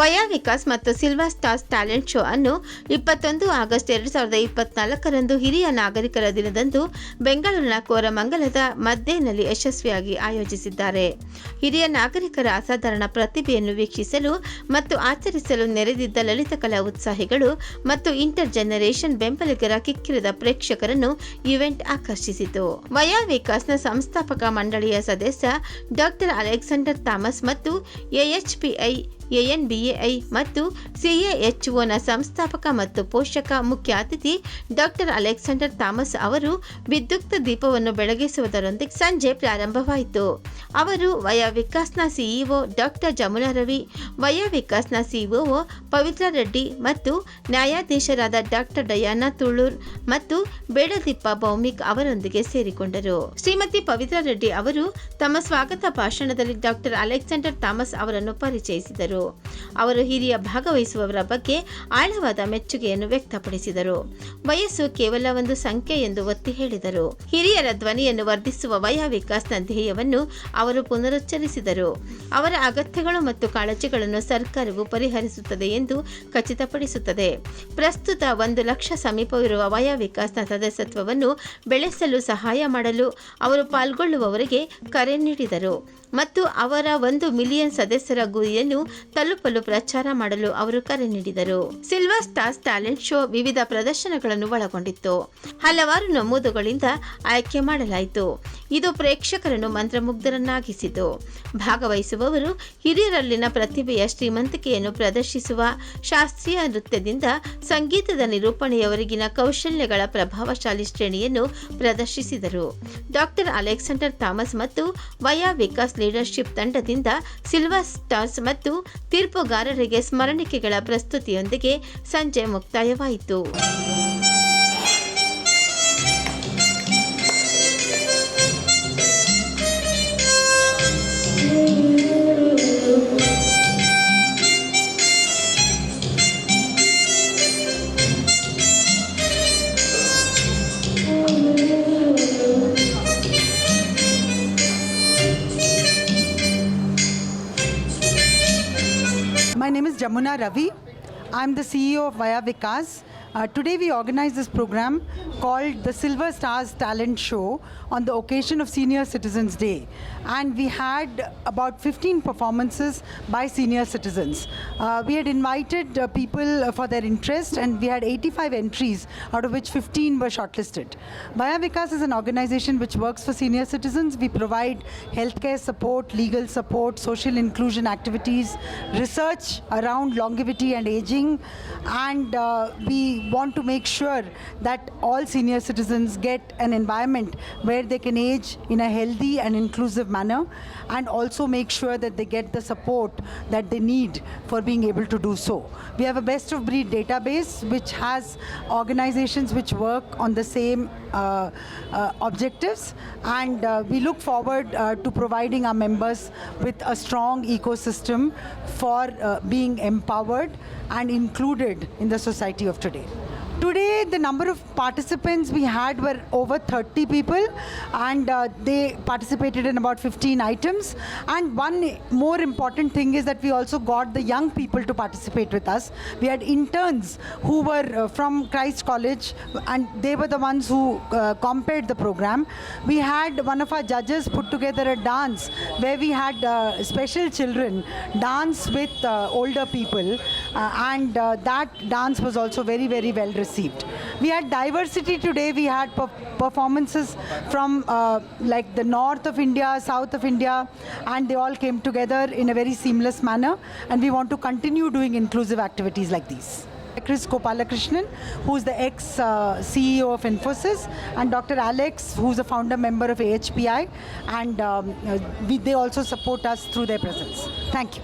Via Vikas ಮತ್ತು Silva stars talent show ಅನ್ನು ಇಪ್ಪತ್ತೊಂದು ಆಗಸ್ಟ್ ಎರಡು ಸಾವಿರದ ಇಪ್ಪತ್ನಾಲ್ಕರಂದು ಹಿರಿಯ ನಾಗರಿಕರ ದಿನದಂದು ಬೆಂಗಳೂರಿನ ಕೋರಮಂಗಲದ ಮದ್ದೇನಲ್ಲಿ ಯಶಸ್ವಿಯಾಗಿ ಆಯೋಜಿಸಿದ್ದಾರೆ. ಹಿರಿಯ ನಾಗರಿಕರ ಅಸಾಧಾರಣ ಪ್ರತಿಭೆಯನ್ನು ವೀಕ್ಷಿಸಲು ಮತ್ತು ಆಚರಿಸಲು ನೆರೆದಿದ್ದ ಲಲಿತ ಕಲಾ ಉತ್ಸಾಹಿಗಳು ಮತ್ತು ಇಂಟರ್ ಜನರೇಷನ್ ಬೆಂಬಲಿಗರ ಕಿಕ್ಕಿರಿದ ಪ್ರೇಕ್ಷಕರನ್ನು ಇವೆಂಟ್ ಆಕರ್ಷಿಸಿತು. ವಯಾ ವಿಕಾಸ್ನ ಸಂಸ್ಥಾಪಕ ಮಂಡಳಿಯ ಸದಸ್ಯ ಡಾಕ್ಟರ್ ಅಲೆಕ್ಸಾಂಡರ್ ಥಾಮಸ್ ಮತ್ತು ಎಎಚ್ಪಿಐ ಎಎನ್ಬಿಎಐ ಮತ್ತು ಸಿಎಎಚ್ಒನ ಸಂಸ್ಥಾಪಕ ಮತ್ತು ಪೋಷಕ ಮುಖ್ಯ ಅತಿಥಿ ಡಾಕ್ಟರ್ ಅಲೆಕ್ಸಾಂಡರ್ ಥಾಮಸ್ ಅವರು ವಿದ್ಯುಕ್ತ ದೀಪವನ್ನು ಬೆಳಗಿಸುವುದರೊಂದಿಗೆ ಸಂಜೆ ಪ್ರಾರಂಭವಾಯಿತು. ಅವರು ವಯಾ ವಿಕಾಸ್ನ ಸಿಇಒ ಡಾಕ್ಟರ್ ಜಮುನಾ ರವಿ, ವಯಾ ವಿಕಾಸ್ನ ಸಿಇಒ ಪವಿತ್ರ ರೆಡ್ಡಿ ಮತ್ತು ನ್ಯಾಯಾಧೀಶರಾದ ಡಾಕ್ಟರ್ ಡಯಾನಾ ತುಳೂರ್ ಮತ್ತು ಬೇಡದಿಪ್ಪ ಭೌಮಿಕ್ ಅವರೊಂದಿಗೆ ಸೇರಿಕೊಂಡರು. ಶ್ರೀಮತಿ ಪವಿತ್ರ ರೆಡ್ಡಿ ಅವರು ತಮ್ಮ ಸ್ವಾಗತ ಭಾಷಣದಲ್ಲಿ ಡಾಕ್ಟರ್ ಅಲೆಕ್ಸಾಂಡರ್ ಥಾಮಸ್ ಅವರನ್ನು ಪರಿಚಯಿಸಿದರು. ಅವರು ಹಿರಿಯ ಭಾಗವಹಿಸುವವರ ಬಗ್ಗೆ ಆಳವಾದ ಮೆಚ್ಚುಗೆಯನ್ನು ವ್ಯಕ್ತಪಡಿಸಿದರು. ವಯಸ್ಸು ಕೇವಲ ಒಂದು ಸಂಖ್ಯೆ ಎಂದು ಒತ್ತಿ ಹೇಳಿದರು. ಹಿರಿಯರ ಧ್ವನಿಯನ್ನು ವರ್ಧಿಸುವ ವಯ ವಿಕಾಸ್ನ ಧ್ಯೇಯವನ್ನು ಅವರು ಪುನರುಚ್ಚರಿಸಿದರು. ಅವರ ಅಗತ್ಯಗಳು ಮತ್ತು ಕಾಳಜಿಗಳನ್ನು ಸರ್ಕಾರವು ಪರಿಹರಿಸುತ್ತದೆ ಎಂದು ಖಚಿತಪಡಿಸುತ್ತದೆ. ಪ್ರಸ್ತುತ ಒಂದು ಲಕ್ಷ ಸಮೀಪವಿರುವ ವಯ ವಿಕಾಸ್ನ ಸದಸ್ಯತ್ವವನ್ನು ಬೆಳೆಸಲು ಸಹಾಯ ಮಾಡಲು ಅವರು ಪಾಲ್ಗೊಳ್ಳುವವರಿಗೆ ಕರೆ ನೀಡಿದರು ಮತ್ತು ಅವರ ಒಂದು ಮಿಲಿಯನ್ ಸದಸ್ಯರ ಗುರಿಯನ್ನು ತಲುಪಲು ಪ್ರಚಾರ ಮಾಡಲು ಅವರು ಕರೆ ನೀಡಿದರು. ಸಿಲ್ವರ್ ಸ್ಟಾರ್ಸ್ ಟ್ಯಾಲೆಂಟ್ ಶೋ ವಿವಿಧ ಪ್ರದರ್ಶನಗಳನ್ನು ಒಳಗೊಂಡಿತ್ತು. ಹಲವಾರು ನಮೂದುಗಳಿಂದ ಆಯ್ಕೆ ಮಾಡಲಾಯಿತು. ಇದು ಪ್ರೇಕ್ಷಕರನ್ನು ಮಂತ್ರಮುಗ್ಧರನ್ನಾಗಿಸಿತು ಭಾಗವಹಿಸುವವರು ಹಿರಿಯರಲ್ಲಿನ ಪ್ರತಿಭೆಯ ಶ್ರೀಮಂತಿಕೆಯನ್ನು ಪ್ರದರ್ಶಿಸುವ ಶಾಸ್ತ್ರೀಯ ನೃತ್ಯದಿಂದ ಸಂಗೀತದ ನಿರೂಪಣೆಯವರೆಗಿನ ಕೌಶಲ್ಯಗಳ ಪ್ರಭಾವಶಾಲಿ ಶ್ರೇಣಿಯನ್ನು ಪ್ರದರ್ಶಿಸಿದರು. ಡಾಕ್ಟರ್ ಅಲೆಕ್ಸಾಂಡರ್ ಥಾಮಸ್ ಮತ್ತು ವಯಾ ವಿಕಾಸ್ ಲೀಡರ್ಶಿಪ್ ತಂಡದಿಂದ ಸಿಲ್ವರ್ ಸ್ಟಾರ್ಸ್ ಮತ್ತು ತೀರ್ಪುಗಾರರಿಗೆ ಸ್ಮರಣಿಕೆಗಳ ಪ್ರಸ್ತುತಿಯೊಂದಿಗೆ ಸಂಜೆ ಮುಕ್ತಾಯವಾಯಿತು. Jamuna Ravi. I'm the CEO of Vaya Vikas. Uh, today we organize this program called the Silver Stars Talent Show on the occasion of Senior Citizens Day. And we had about 15 performances by senior citizens. Uh, we had invited uh, people for their interest and we had 85 entries, out of which 15 were shortlisted. Vaya Vikas is an organization which works for senior citizens. We provide healthcare support, legal support, social inclusion activities, research around longevity and aging, and uh, we want to make sure that all senior citizens get an environment where they can age in a healthy and inclusive manner, and also make sure that they get the support that they need for being able to do so. We have a best of breed database which has organizations which work on the same uh, uh, objectives, and uh, we look forward uh, to providing our members with a strong ecosystem for uh, being empowered and included in the society of today. Today, the number of participants we had were over 30 people, and uh, they participated in about 15 items. And one more important thing is that we also got the young people to participate with us. We had interns who were uh, from Christ College, and they were the ones who uh, compared the program. We had one of our judges put together a dance where we had uh, special children dance with uh, older people, uh, and uh, that dance was also very, very well received. We had diversity today. We had per- performances from uh, like the north of India, south of India, and they all came together in a very seamless manner. And we want to continue doing inclusive activities like these. Chris Kopalakrishnan, who's the ex uh, CEO of Infosys, and Dr. Alex, who's a founder member of AHPI, and um, uh, we, they also support us through their presence. Thank you.